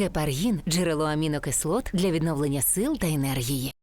Гепаргін джерело амінокислот для відновлення сил та енергії.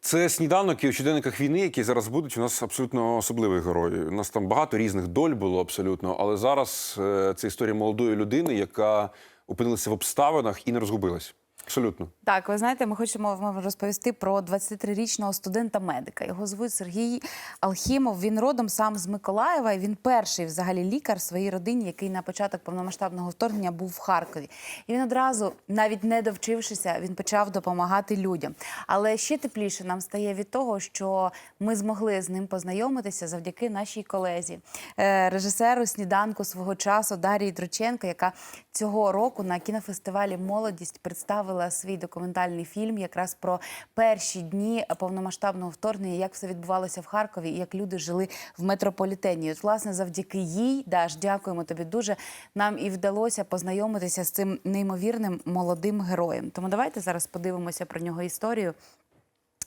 Це сніданок і у щоденниках війни, які зараз будуть. У нас абсолютно особливий герой. У нас там багато різних доль було абсолютно, але зараз це історія молодої людини, яка опинилася в обставинах і не розгубилась. Абсолютно. Так, ви знаєте, ми хочемо вам розповісти про 23-річного студента-медика. Його звуть Сергій Алхімов. Він родом сам з Миколаєва. і Він перший взагалі лікар в своїй родині, який на початок повномасштабного вторгнення був в Харкові. І він одразу, навіть не довчившися, він почав допомагати людям. Але ще тепліше нам стає від того, що ми змогли з ним познайомитися завдяки нашій колезі, е, режисеру сніданку свого часу Дарії Трученко, яка цього року на кінофестивалі Молодість представила свій документальний фільм якраз про перші дні повномасштабного вторгнення, як все відбувалося в Харкові і як люди жили в метрополітені. І От, власне, завдяки їй, Даш, дякуємо тобі дуже. Нам і вдалося познайомитися з цим неймовірним молодим героєм. Тому давайте зараз подивимося про нього історію.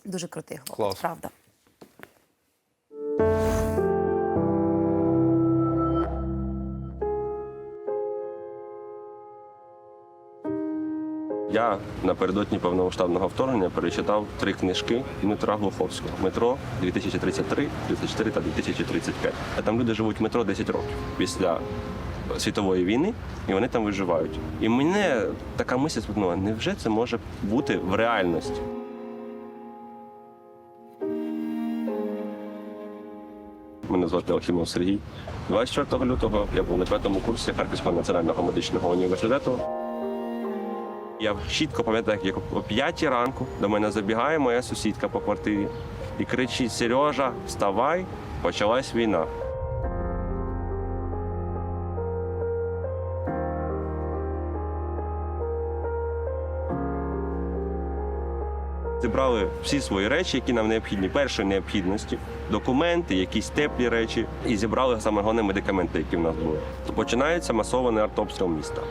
Дуже крутий хлопець, правда. Я напередодні повномасштабного вторгнення перечитав три книжки Дмитра Глуховського Метро 2033, 34 та 2035. А Там люди живуть в метро 10 років після світової війни, і вони там виживають. І мене така мисль спіткнула, невже це може бути в реальності? Мене звати Алхімов Сергій. 24 лютого я був на п'ятому курсі Харківського національного медичного університету. Я чітко пам'ятаю, як о п'ятій ранку до мене забігає моя сусідка по квартирі і кричить: Сережа, вставай, почалась війна. Зібрали всі свої речі, які нам необхідні, першої необхідності, документи, якісь теплі речі, і зібрали саме головне медикаменти, які в нас були. Починається масований артобстріл міста.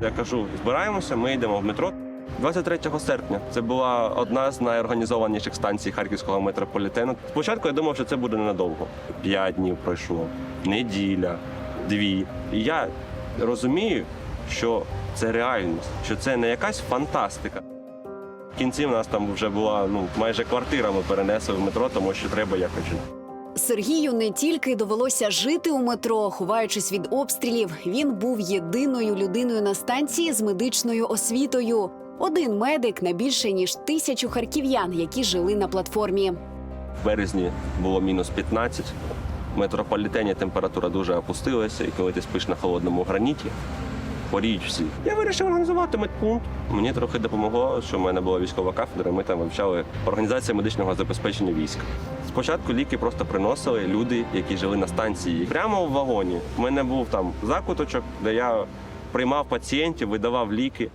Я кажу, збираємося, ми йдемо в метро. 23 серпня це була одна з найорганізованіших станцій харківського метрополітену. Спочатку я думав, що це буде ненадовго. П'ять днів пройшло, неділя, дві. І я розумію, що це реальність, що це не якась фантастика. В кінці в нас там вже була ну майже квартира. Ми перенесли в метро, тому що треба якось. Сергію не тільки довелося жити у метро, ховаючись від обстрілів. Він був єдиною людиною на станції з медичною освітою. Один медик на більше ніж тисячу харків'ян, які жили на платформі. В березні було мінус 15. В метрополітені температура дуже опустилася, і коли ти спиш на холодному граніті, хворіють всі. Я вирішив організувати медпункт. Мені трохи допомогло, що в мене була військова кафедра. Ми там вивчали організацію медичного забезпечення війська. Спочатку ліки просто приносили люди, які жили на станції. Прямо в вагоні. У мене був там закуточок, де я приймав пацієнтів, видавав ліки.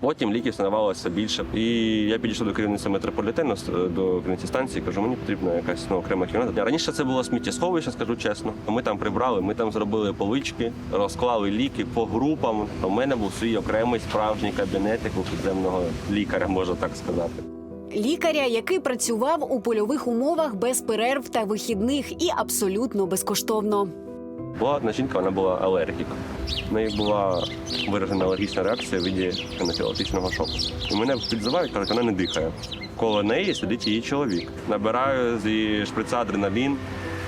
Потім ліків становилося більше. І я підійшов до керівництва метрополітену до керівниці станції. Кажу, мені потрібна якась ну, окрема кімната. Раніше це було сміттєсховище, скажу чесно. Ми там прибрали, ми там зробили полички, розклали ліки по групам. У мене був свій окремий справжній кабінет, як у підземного лікаря, можна так сказати. Лікаря, який працював у польових умовах без перерв та вихідних і абсолютно безкоштовно. Була одна жінка, вона була алергік. В неї була виражена алергічна реакція в виді анафілактичного шоку. І мене підзивають, кажуть, вона не дихає. Коло неї сидить її чоловік. Набираю зі шприца адреналін,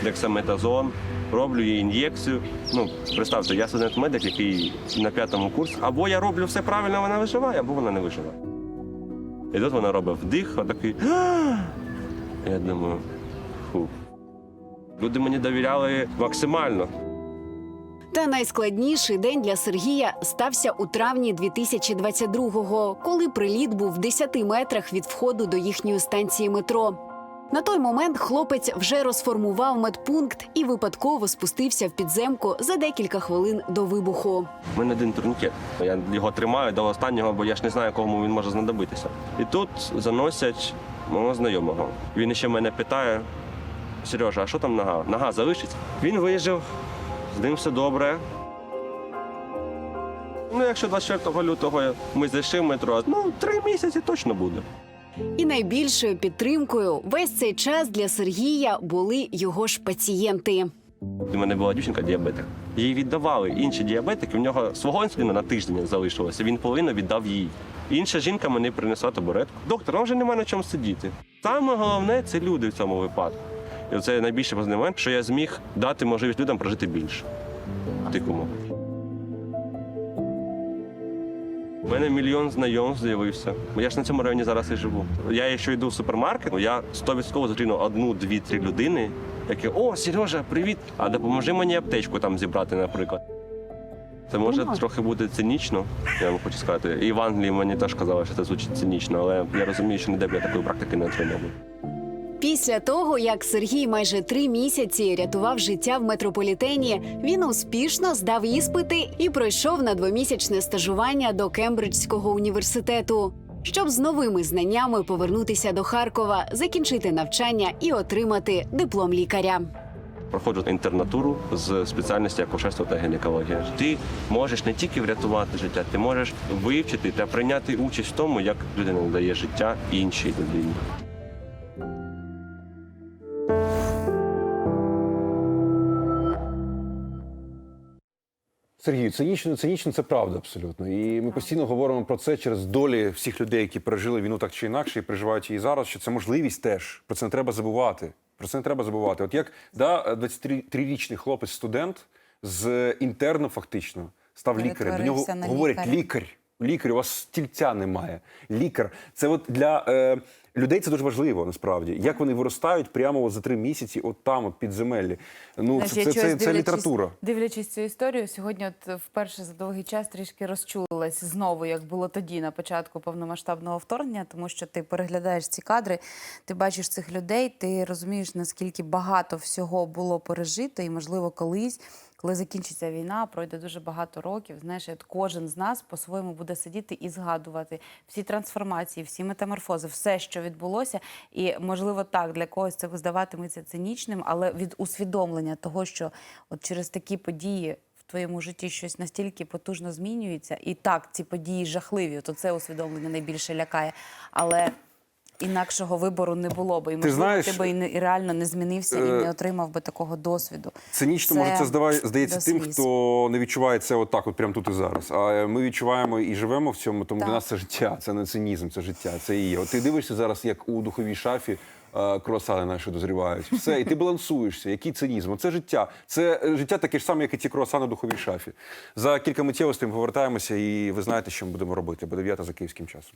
дексаметазон, роблю їй ін'єкцію. Ну, представте, я студент медик, який на п'ятому курсі. Або я роблю все правильно, вона виживає, або вона не виживає. І тут вона робить вдих, отакий. «А!» Я думаю, фу. Люди мені довіряли максимально. Та найскладніший день для Сергія стався у травні 2022-го, коли приліт був в 10 метрах від входу до їхньої станції метро. На той момент хлопець вже розформував медпункт і випадково спустився в підземку за декілька хвилин до вибуху. У мене один турнікет. Я його тримаю до останнього, бо я ж не знаю, кому він може знадобитися. І тут заносять мого знайомого. Він ще мене питає: Сережа, а що там нога? Нога залишиться? Він вижив, з ним все добре. Ну, якщо 24 лютого ми зайшли в метро, ну, три місяці точно буде. І найбільшою підтримкою весь цей час для Сергія були його ж пацієнти. У мене була дівчинка діабетик. Їй віддавали інші діабетики. В нього свого інсуліну на тиждень залишилося. Він половину віддав їй. Інша жінка мені принесла табуретку. Доктор, вам вже немає на чому сидіти. Саме головне це люди в цьому випадку. І це важливий момент, що я зміг дати можливість людям прожити більше. Тикому. У мене мільйон знайомств з'явився. Я ж на цьому районі зараз і живу. Я, якщо йду в супермаркет, я 100% зустріну одну, дві, три людини, які о, Сережа, привіт! А допоможи мені аптечку там зібрати, наприклад. Це може трохи бути цинічно, я вам хочу сказати. І в Англії мені теж казали, що це звучить цинічно, але я розумію, що ніде б я такої практики не отримав. Після того, як Сергій майже три місяці рятував життя в метрополітені, він успішно здав іспити і пройшов на двомісячне стажування до Кембриджського університету, щоб з новими знаннями повернутися до Харкова, закінчити навчання і отримати диплом лікаря. Проходжу інтернатуру з спеціальності акушерства та гінекологія. Ти можеш не тільки врятувати життя, ти можеш вивчити та прийняти участь в тому, як людина надає життя іншій людині. Сергію, цинічно, цинічно це правда абсолютно. І ми постійно говоримо про це через долі всіх людей, які пережили війну так чи інакше, і переживають її зараз. Що це можливість теж про це не треба забувати. Про це не треба забувати. От як да, 23-річний хлопець, студент з інтерном фактично став лікарем. До нього говорять лікар. Лікар, у вас стільця немає. Лікар. Це от для е, людей це дуже важливо насправді. Як вони виростають прямо от за три місяці, от там, от підземеллі. Ну Знаєш, це, я це, чогось це, це дивлячись- література. Дивлячись цю історію, сьогодні от вперше за довгий час трішки розчулилась знову, як було тоді на початку повномасштабного вторгнення, тому що ти переглядаєш ці кадри, ти бачиш цих людей, ти розумієш, наскільки багато всього було пережито, і можливо колись. Коли закінчиться війна, пройде дуже багато років. Знаєш, от кожен з нас по-своєму буде сидіти і згадувати всі трансформації, всі метаморфози, все, що відбулося. І можливо, так для когось це здаватиметься цинічним, але від усвідомлення того, що от через такі події. В твоєму житті щось настільки потужно змінюється, і так ці події жахливі, то це усвідомлення найбільше лякає. Але інакшого вибору не було би. І можливо, знаєш, ти би і, не, і реально не змінився і е, не отримав би такого досвіду. Цинічно, може, це здаває, здається до тим, хто не відчуває це отак, от прямо тут і зараз. А ми відчуваємо і живемо в цьому, тому Так. для нас це життя, це не цинізм, це життя, це і є. От ти дивишся зараз, як у духовій шафі. е, Круасани наші дозрівають. Все, і ти балансуєшся. Який цинізм? Це життя. Це е, життя таке ж саме, як і ці круасани в духовій шафі. За кілька миттєвостей ми повертаємося, і ви знаєте, що ми будемо робити. Бо 9 за київським часом.